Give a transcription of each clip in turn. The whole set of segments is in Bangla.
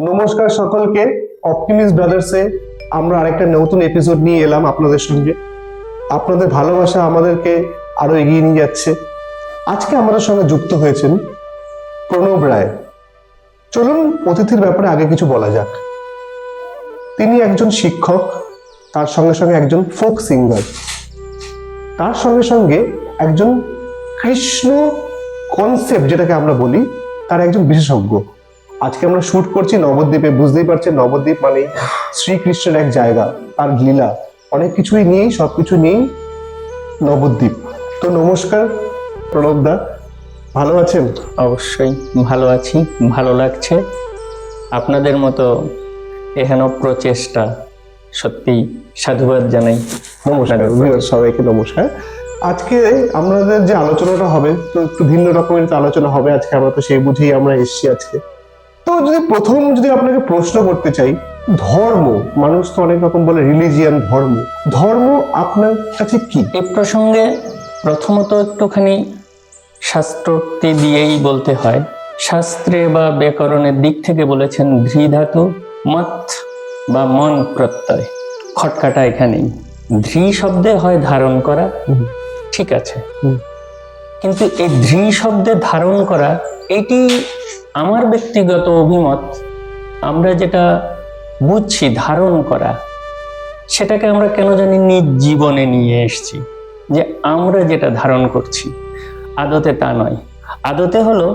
নমস্কার সকলকে অপটিমিস্ট ব্রাদার্সে আমরা আরেকটা নতুন এপিসোড নিয়ে এলাম আপনাদের সঙ্গে। আপনাদের ভালোবাসা আমাদেরকে আরও এগিয়ে নিয়ে যাচ্ছে। আজকে আমাদের সঙ্গে যুক্ত হয়েছেন প্রণব রায়। চলুন অতিথির ব্যাপারে আগে কিছু বলা যাক। তিনি একজন শিক্ষক, তার সঙ্গে সঙ্গে একজন ফোক সিঙ্গার তার সঙ্গে সঙ্গে একজন কৃষ্ণ কনসেপ্ট যেটাকে আমরা বলি, তার একজন বিশেষজ্ঞ। আজকে আমরা শুট করছি নবদ্বীপে বুঝতেই পারছেন নবদ্বীপ মানে শ্রীকৃষ্ণের এক জায়গা তার লীলা। অনেক কিছুই নিয়েই সবকিছু নিয়েই নবদ্বীপ। তো নমস্কার প্রণব দা ভালো আছেন? অবশ্যই ভালো আছি ভালো লাগছে। আপনাদের মতো এহেন প্রচেষ্টা সত্যি সাধুবাদ জানাই। নমস্কার সবাইকে নমস্কার। আজকে আমাদের যে আলোচনাটা হবে তো একটু ভিন্ন রকমের তো আলোচনা হবে আজকে আমরা তো সেই বুঝেই আমরা এসেছি আজকে। তো যদি প্রথম যদি আপনাকে প্রশ্ন করতে চাই ধর্ম মানুষ তো অনেক রকম বলে রিলিজিয়ান ধর্ম। ধর্ম আপনার কাছে কি? এই প্রসঙ্গে প্রথমত একটুখানি শাস্ত্রোক্তি দিয়েই বলতে হয় শাস্ত্রে বা ব্যাকরণের দিক থেকে বলেছেন ধৃধাতু মত বা মন প্রত্যয়। খটকাটা এখানেই। ধৃ শব্দে হয় ধারণ করা ঠিক আছে। কিন্তু এই ধৃ শব্দে ধারণ করা এটি আমার ব্যক্তিগত অভিমত আমরা যেটা বুঝছি ধারণ করা সেটাকে আমরা কেন জানি নিজ জীবনে নিয়ে এসেছি যে আমরা যেটা ধারণ করছি। আদতে তা নয়। আদতে হলো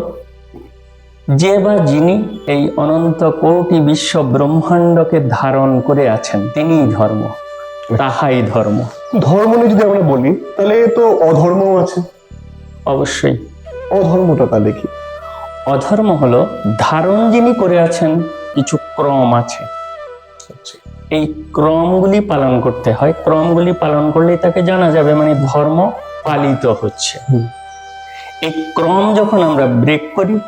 যে বা যিনি এই অনন্ত কোটি বিশ্ব ব্রহ্মাণ্ডকে ধারণ করে আছেন তিনিই ধর্ম তাহাই ধর্ম। ধর্ম নিয়ে যদি আমরা বলি তাহলে তো অধর্মও আছে। অবশ্যই। অধর্মটা তা দেখি অধর্ম হলো ধারণ যিনি করে আছেন কিছু ক্রম আছে। এই ক্রমগুলি পালন করতে হয়। ক্রমগুলি পালন করলেই তাকে জানা যাবে মানে ধর্ম পালিত হচ্ছে। এই ক্রম যখন আমরা ব্রেক করি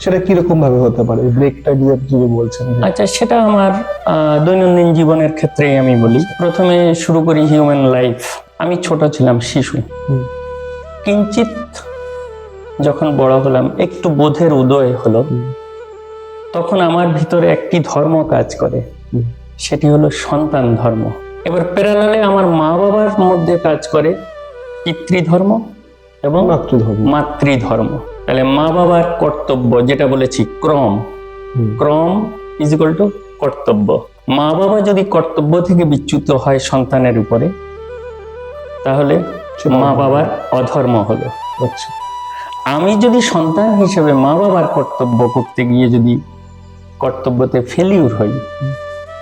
সেটা কীরকম ভাবে হতে পারে? ব্রেকটা দিয়ে যদি বলছেন আচ্ছা সেটা আমার আহ, দৈনন্দিন জীবনের ক্ষেত্রেই আমি বলি। প্রথমে শুরু করি হিউম্যান লাইফ আমি ছোট ছিলাম শিশু। কিঞ্চিত যখন বড় হলাম একটু বোধের উদয় হলো। তখন আমার ভিতরে একটি ধর্ম কাজ করে। সেটি হলো সন্তান ধর্ম। এবার প্যারালালে আমার মা বাবার মধ্যে কাজ করে পিতৃধর্ম এবং মাতৃধর্ম। মাতৃধর্ম। তাহলে মা বাবার কর্তব্য যেটা বলেছি ক্রম। ক্রম ইজ ইকুয়াল টু কর্তব্য। মা বাবা যদি কর্তব্য থেকে বিচ্যুত হয় সন্তানের উপরে তাহলে মা বাবার অধর্ম হলো। আচ্ছা। আমি যদি সন্তান হিসেবে মা বাবার কর্তব্য করতে গিয়ে যদি কর্তব্যতে ফেলিউর হই,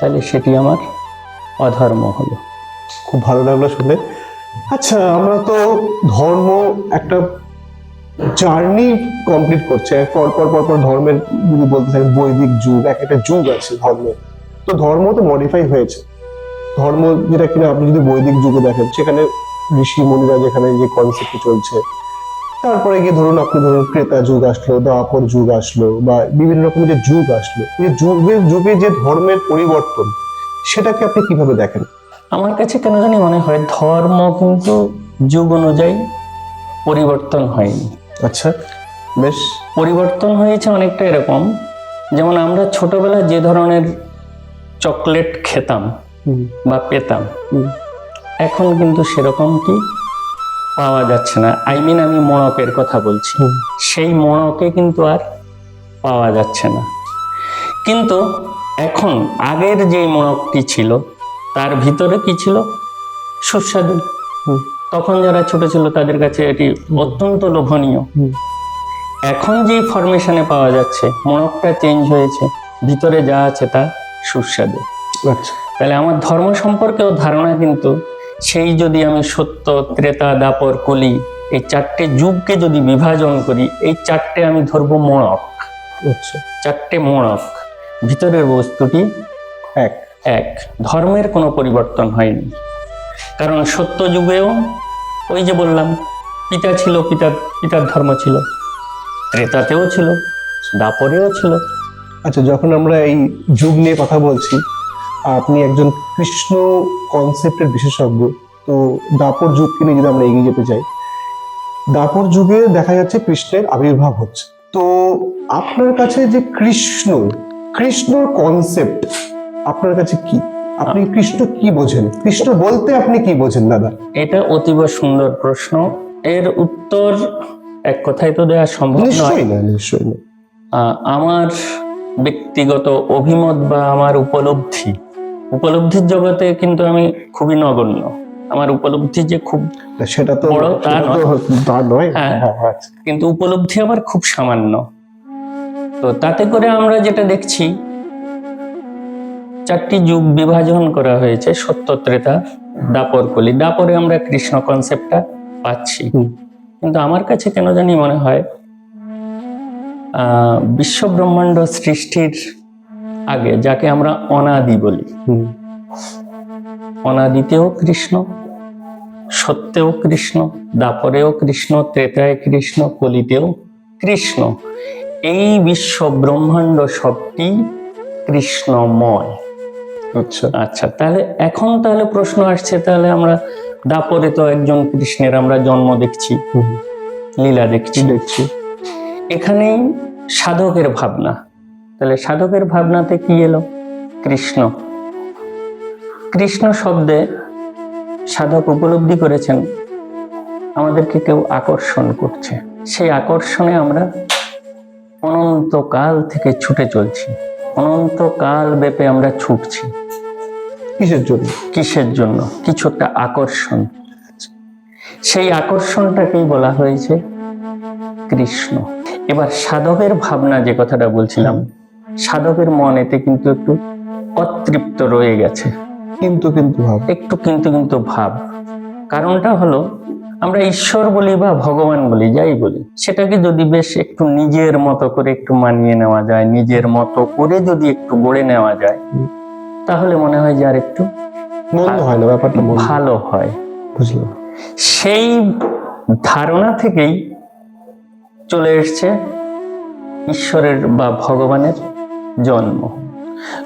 তাহলে সেটি আমার অধর্ম হলো। খুব ভালো লাগল শুনে। আচ্ছা আমরা তো ধর্ম একটা জার্নি কমপ্লিট করছে। পর পর পর পর ধর্মের যদি বলতে চাই, বৈদিক যুগ, এক একটা যুগ আছে ধর্মের তো ধর্ম তো মডিফাই হয়েছে। ধর্ম যেটা কিনা আপনি যদি বৈদিক যুগে দেখেন, সেখানে ঋষি, মুনিরা যেখানে যে কনসেপ্ট চলছে তারপরে গিয়ে ধরুন আপনি ধরুন ক্রেতা যুগ আসলো দ্বাপর যুগ আসলো বা বিভিন্ন রকমের যে যুগ আসলো এই যুগের যুগে যে ধর্মের পরিবর্তন সেটাকে আপনি কীভাবে দেখেন? আমার কাছে কেন জানি মনে হয় ধর্ম কিন্তু যুগ অনুযায়ী পরিবর্তন হয়নি। আচ্ছা বেশ। পরিবর্তন হয়েছে অনেকটা এরকম। যেমন আমরা ছোটবেলায় যে ধরনের চকলেট খেতাম বা পেতাম এখন কিন্তু সেরকমটি পাওয়া যাচ্ছে না। আই মিন আমি মোড়কের কথা বলছি। সেই মোড়কে কিন্তু আর পাওয়া যাচ্ছে না। কিন্তু এখন আগের যে মোড়কটি ছিল তার ভিতরে কি ছিল? সুস্বাদু। তখন যারা ছোট ছিল তাদের কাছে এটি অত্যন্ত লোভনীয়। এখন যে ফরমেশনে পাওয়া যাচ্ছে মোড়কটা চেঞ্জ হয়েছে ভিতরে যা আছে তা সুস্বাদু। আচ্ছা। তাহলে আমার ধর্ম সম্পর্কেও ধারণা কিন্তু সেই যদি আমি সত্য ত্রেতা দাপর কলি এই চারটে যুগকে যদি বিভাজন করি এই চারটে আমি ধরবো মোড়ক। আচ্ছা। চারটে মোড়ক। ভিতরের বস্তুটি এক। এক। ধর্মের কোনো পরিবর্তন হয়নি। কারণ সত্য যুগেও ওই যে বললাম পিতা ছিল পিতা পিতার ধর্ম ছিল। ত্রেতাতেও ছিল দাপরেও ছিল। আচ্ছা যখন আমরা এই যুগ নিয়ে কথা বলছি আপনি একজন কৃষ্ণ কনসেপ্টের বিশেষজ্ঞ তো দাপর যুগকে নিয়ে যদি আমরা এগিয়ে যেতে চাই দাপর যুগে দেখা যাচ্ছে কৃষ্ণের আবির্ভাব হচ্ছে। তো আপনার কাছে যে কৃষ্ণ কৃষ্ণর কনসেপ্ট আপনার কাছে কি? আপনি কৃষ্ণ কি বোঝেন? কৃষ্ণ বলতে আপনি কি বোঝেন দাদা? এটা অতীব সুন্দর প্রশ্ন। এর উত্তর এক কথায় তো দেওয়া সম্ভব নয়। আমার ব্যক্তিগত অভিমত বা আমার উপলব্ধি উপলব্ধির জগতে কিন্তু আমি খুবই নগণ্য। আমার উপলব্ধি যে খুব সেটা তো বড় তা নয়। হ্যাঁ। হ্যাঁ, হ্যাঁ। কিন্তু উপলব্ধি আমার খুব সামান্য। তো তাতে করে আমরা যেটা দেখছি চারটি যুগ বিভাজন করা হয়েছে সত্য ত্রেতা দাপর কলি দাপরে আমরা কৃষ্ণ কনসেপ্টটা পাচ্ছি। কিন্তু আমার কাছে কেন জানি মনে হয় আহ, বিশ্ব ব্রহ্মাণ্ড সৃষ্টির আগে যাকে আমরা অনাদি বলি। অনাদিতেও কৃষ্ণ সত্যেও কৃষ্ণ দাপরেও কৃষ্ণ ত্রেতায় কৃষ্ণ কলিতেও কৃষ্ণ। এই বিশ্ব ব্রহ্মাণ্ড সবটি কৃষ্ণময়। আচ্ছা। আচ্ছা তাহলে এখন তাহলে প্রশ্ন আসছে তাহলে আমরা দাপরে তো একজন কৃষ্ণের আমরা জন্ম দেখছি লীলা দেখছি। দেখছি। এখানেই সাধকের ভাবনা। তাহলে সাধকের ভাবনাতে কি এলো? কৃষ্ণ। কৃষ্ণ শব্দে সাধক উপলব্ধি করেছেন আমাদেরকে কেউ আকর্ষণ করছে। সেই আকর্ষণে আমরা অনন্তকাল থেকে ছুটে চলছি। অনন্তকাল ব্যাপে আমরা ছুটছি। কিসের জন্য? কিসের জন্য? কিছু একটা আকর্ষণ। সেই আকর্ষণটাকেই বলা হয়েছে কৃষ্ণ। এবার সাধকের ভাবনা যে কথাটা বলছিলাম সাধকের মনেতে কিন্তু একটু অতৃপ্ত রয়ে গেছে। কিন্তু কিন্তু ভাব। একটু কিন্তু কিন্তু ভাব। কারণটা হলো আমরা ঈশ্বর বলি বা ভগবান বলি যাই বলি সেটাকে যদি বেশ একটু নিজের মতো করে একটু মানিয়ে নেওয়া যায় নিজের মতো করে যদি একটু গড়ে নেওয়া যায় তাহলে মনে হয় যে আর একটু মন্দ হয় না ব্যাপারটা ভালো হয়। বুঝলাম সেই ধারণা থেকেই চলে এসছে ঈশ্বরের বা ভগবানের জন্ম।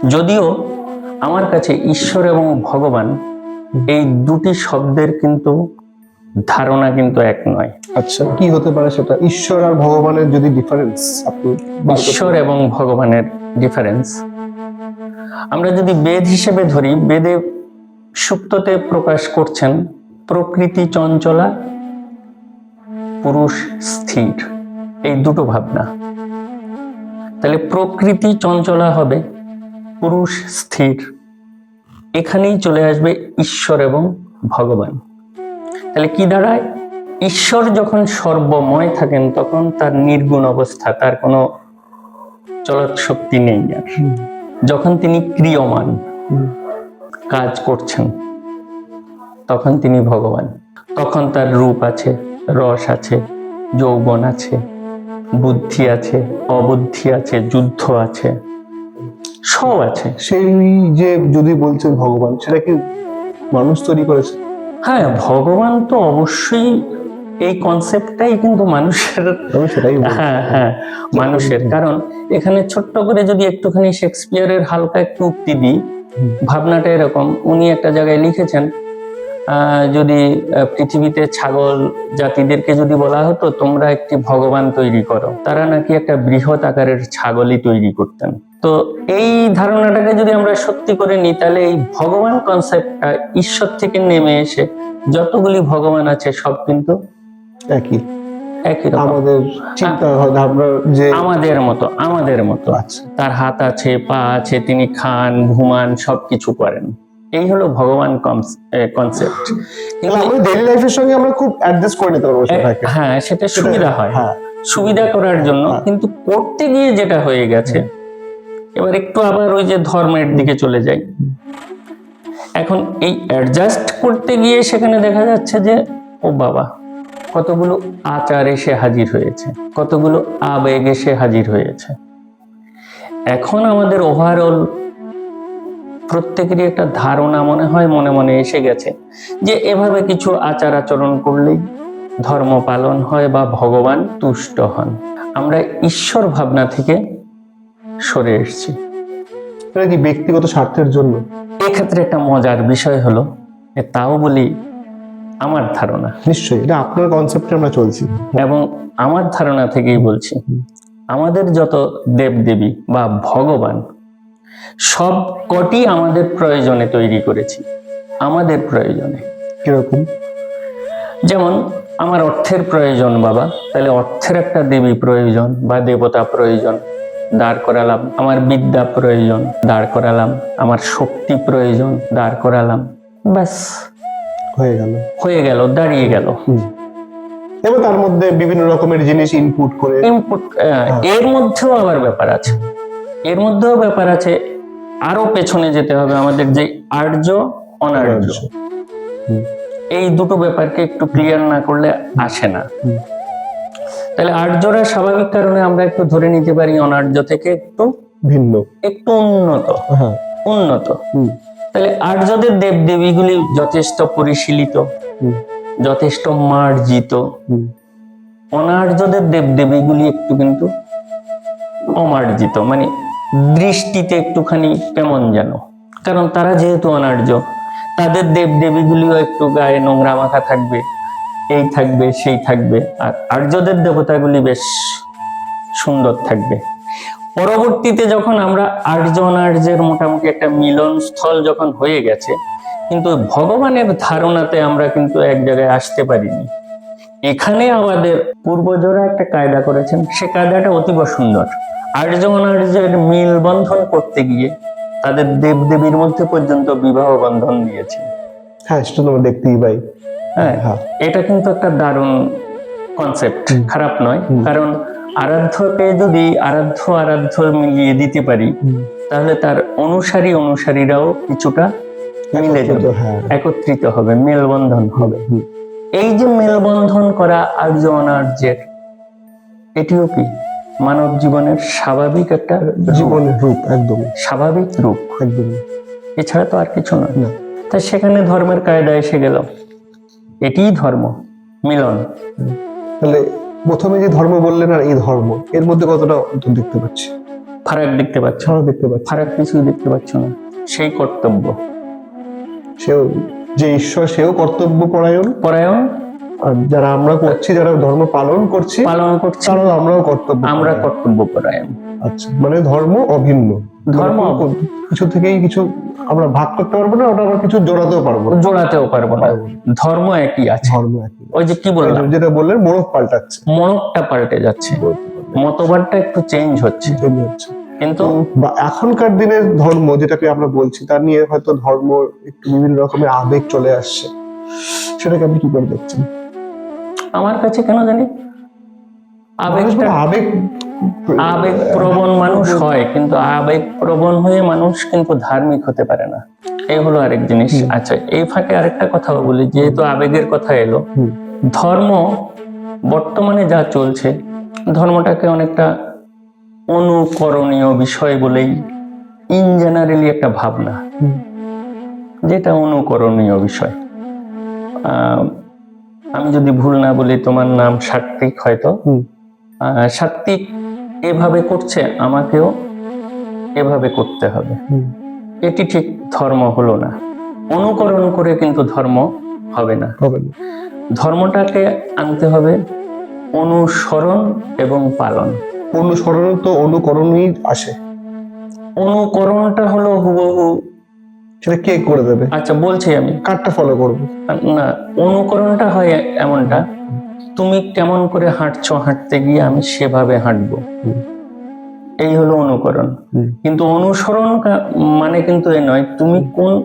যদিও আমার কাছে ঈশ্বর এবং ভগবান এই দুটি শব্দের কিন্তু ধারণা কিন্তু এক নয়। আচ্ছা কি হতে পারে সেটা? ঈশ্বর আর ভগবানের যদি ডিফারেন্স আপনি ঈশ্বর এবং ভগবানের ডিফারেন্স আমরা যদি বেদ হিসেবে ধরি বেদে সুপ্ততে প্রকাশ করছেন প্রকৃতি চঞ্চলা পুরুষ স্থির। এই দুটো ভাবনা। তাহলে প্রকৃতি চঞ্চলা হবে, পুরুষ স্থির। এখানেই চলে আসবে ঈশ্বর এবং ভগবান। তাহলে কি দাঁড়ায়? ঈশ্বর যখন সর্বময় থাকেন, তখন তার নির্গুণ অবস্থা, তার কোনো চলৎ শক্তি নেই আর। যখন তিনি ক্রিয়মান, কাজ করছেন, তখন তিনি ভগবান। তখন তার রূপ আছে, রস আছে, যৌবন আছে বুদ্ধি আছে অবুদ্ধি আছে যুদ্ধ আছে সব আছে। সেই যে যদি বলছেন ভগবান সেটা কি মানুষ তৈরি করেছে? হ্যাঁ ভগবান তো অবশ্যই এই কনসেপ্টটাই কিন্তু মানুষের সেটাই হ্যাঁ হ্যাঁ মানুষের। কারণ এখানে ছোট্ট করে যদি একটুখানি শেক্সপিয়ারের হালকা একটু উক্তি দিই ভাবনাটা এরকম। উনি একটা জায়গায় লিখেছেন যদি পৃথিবীতে ছাগল জাতিদেরকে যদি বলা হতো তোমরা একটি ভগবান তৈরি করো। তারা নাকি একটা বৃহৎ আকারের ছাগলই তৈরি করতেন। তো এই ধারণাটাকে যদি আমরা সত্যি করে নিই তাহলে এই ভগবান কনসেপ্টটা ঈশ্বর থেকে নেমে এসে যতগুলি ভগবান আছে সব কিন্তু একই। একই আমাদের চিন্তা যে আমাদের মতো আমাদের মতো। আচ্ছা। তার হাত আছে পা আছে তিনি খান ঘুমান সবকিছু করেন। এই হলো ভগবান কনসেপ্ট ডেইলি লাইফের সঙ্গে আমরা খুব অ্যাডজাস্ট করে নিতে পারব হ্যাঁ সেটা সুবিধা হয়। হ্যাঁ। সুবিধা করার জন্য হ্যাঁ। কিন্তু করতে গিয়ে যেটা হয়ে গেছে এবার একটু আবার ওই যে ধর্মের দিকে চলে যাই। এখন এই অ্যাডজাস্ট করতে গিয়ে সেখানে দেখা যাচ্ছে যে ও বাবা কতগুলো আচার এসে হাজির হয়েছে কতগুলো আবেগ এসে হাজির হয়েছে। এখন আমাদের ওভারঅল প্রত্যেকেরই একটা ধারণা মনে হয় মনে মনে এসে গেছে যে এভাবে কিছু আচার আচরণ করলেই ধর্ম পালন হয় বা ভগবান তুষ্ট হন। আমরা ঈশ্বর ভাবনা থেকে সরে এসেছি। এটা কি ব্যক্তিগত স্বার্থের জন্য? এক্ষেত্রে একটা মজার বিষয় হলো তাও বলি আমার ধারণা। নিশ্চয়ই এটা আপনার কনসেপ্টে আমরা চলছি। এবং আমার ধারণা থেকেই বলছি আমাদের যত দেবদেবী বা ভগবান সব কটি আমাদের প্রয়োজনে তৈরি করেছি। আমাদের প্রয়োজনে। কীরকম? যেমন আমার অর্থের প্রয়োজন বাবা। তাহলে অর্থের একটা দেবী প্রয়োজন বা দেবতা প্রয়োজন। দাঁড় করালাম আমার বিদ্যা প্রয়োজন দাঁড় করালাম। আমার শক্তি প্রয়োজন দাঁড় করালাম। ব্যাস। হয়ে গেল। হয়ে গেল দাঁড়িয়ে গেল। এবার তার মধ্যে বিভিন্ন রকমের জিনিস ইনপুট করে ইনপুট এর মধ্যেও আবার ব্যাপার আছে। এর মধ্যেও ব্যাপার আছে আরও পেছনে যেতে হবে আমাদের যে আর্য অনার্য। এই দুটো ব্যাপারকে একটু ক্লিয়ার না করলে আসে না। তাহলে আর্যরা স্বাভাবিক কারণে আমরা একটু ধরে নিতে পারি অনার্য থেকে একটু ভিন্ন। একটু উন্নত হ্যাঁ। উন্নত। তাহলে আর্যদের দেব দেবীগুলি যথেষ্ট পরিশীলিত যথেষ্ট মার্জিত। অনার্যদের দেব দেবীগুলি একটু কিন্তু অমার্জিত মানে দৃষ্টিতে একটুখানি কেমন যেন। কারণ তারা যেহেতু অনার্য, তাদের দেব দেবীগুলিও একটু গায়ে নোংরা মাখা থাকবে, এই থাকবে, সেই থাকবে, আর আর্যদের দেবতাগুলি বেশ সুন্দর থাকবে। পরবর্তীতে যখন আমরা আর্য অনার্যের মোটামুটি একটা মিলন স্থল যখন হয়ে গেছে, কিন্তু ভগবানের ধারণাতে আমরা কিন্তু এক জায়গায় আসতে পারিনি। এখানে আমাদের পূর্বজরা একটা কায়দা করেছেন, সে কায়দাটা অতীব সুন্দর। আর্য অনার্যের মিল করতে গিয়ে তাদের দেবদেবীর মধ্যে পর্যন্ত বিবাহ বন্ধন দিয়েছেন। হ্যাঁ সেটা তো দেখতেই পাই। হ্যাঁ হ্যাঁ। এটা কিন্তু একটা দারুণ কনসেপ্ট খারাপ নয়। কারণ আরাধ্যকে যদি আরাধ্য আরাধ্য মিলিয়ে দিতে পারি তাহলে তার অনুসারী অনুসারীরাও কিছুটা মিলে যাবে হ্যাঁ। একত্রিত হবে মেলবন্ধন হবে। এই যে মেলবন্ধন করা আর্য অনার্যের এটিও কি? মানব জীবনের স্বাভাবিক একটা জীবনের রূপ একদম। স্বাভাবিক রূপ। একদম। এছাড়া তো আর কিছু নয়। তাই সেখানে ধর্মের কায়দা এসে গেল। এটিই ধর্ম মিলন। তাহলে প্রথমে যে ধর্ম বললেন আর এই ধর্ম এর মধ্যে কতটা অন্তর দেখতে পাচ্ছি? ফারাক দেখতে পাচ্ছ? দেখতে পাচ্ছি। ফারাক কিছুই দেখতে পাচ্ছ না। সেই কর্তব্য। সেও যে ঈশ্বর সেও কর্তব্য পরায়ণ? পরায়ণ? যারা আমরা করছি যারা ধর্ম পালন করছি পালন করছি তারাও আমরাও কর্তব্য আমরা কর্তব্য পরায়ণ। আচ্ছা মানে ধর্ম অভিন্ন। ধর্ম কিছু থেকেই কিছু আমরা ভাগ করতে পারব না ওটা আমরা কিছু জোড়াতেও পারব না। জোড়াতেও পারব না। ধর্ম একই আছে। ধর্ম একই ওই যে কি বললাম? যেটা বললেন মোড়ক পাল্টাচ্ছে। মনকটা পাল্টে যাচ্ছে। মতবাদটা একটু চেঞ্জ হচ্ছে। তৈরি হচ্ছে। কিন্তু বা এখনকার দিনের ধর্ম যেটাকে আমরা বলছি তার নিয়ে হয়তো ধর্ম একটু বিভিন্ন রকমের আবেগ চলে আসছে। সেটাকে আপনি কি করে দেখছেন? আমার কাছে কেন জানি? আবেগটা আবেগ আবেগ প্রবণ মানুষ হয় কিন্তু আবেগ প্রবণ হয়ে মানুষ কিন্তু ধার্মিক হতে পারে না। এই হলো আরেক জিনিস। আচ্ছা এই ফাঁকে আরেকটা কথা বলি যেহেতু আবেগের কথা এলো ধর্ম বর্তমানে যা চলছে ধর্মটাকে অনেকটা অনুকরণীয় বিষয় বলেই ইন জেনারেলি একটা ভাবনা যেটা অনুকরণীয় বিষয়। আহ, আমি যদি ভুল না বলি তোমার নাম সাত্বিক হয়তো। সাত্বিক এভাবে করছে আমাকেও এভাবে করতে হবে। এটি ঠিক ধর্ম হলো না। অনুকরণ করে কিন্তু ধর্ম হবে না। হবে না। ধর্মটাকে আনতে হবে অনুসরণ এবং পালন। অনুসরণ তো অনুকরণই আসে। অনুকরণটা হলো হুবহু সেটা কে করে দেবে? আচ্ছা বলছি আমি। কারটা ফলো করব? না অনুকরণটা হয় এমনটা তুমি কেমন করে হাঁটছো হাঁটতে গিয়ে আমি সেভাবে হাঁটবো। এই হলো অনুকরণ। কিন্তু অনুসরণ মানে কিন্তু এ নয় তুমি কোন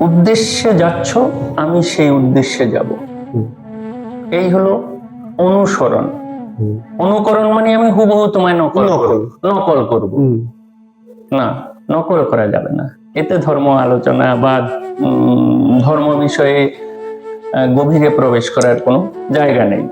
উদ্দেশ্যে যাচ্ছ আমি সেই উদ্দেশ্যে যাব। এই হলো অনুসরণ। অনুকরণ মানে আমি হুবহু তোমায় নকল নকল। করব। নকল করব। না নকল করা যাবে না। এতে ধর্ম আলোচনা বা ধর্ম বিষয়ে গভীরে প্রবেশ করার কোনো জায়গা নেই।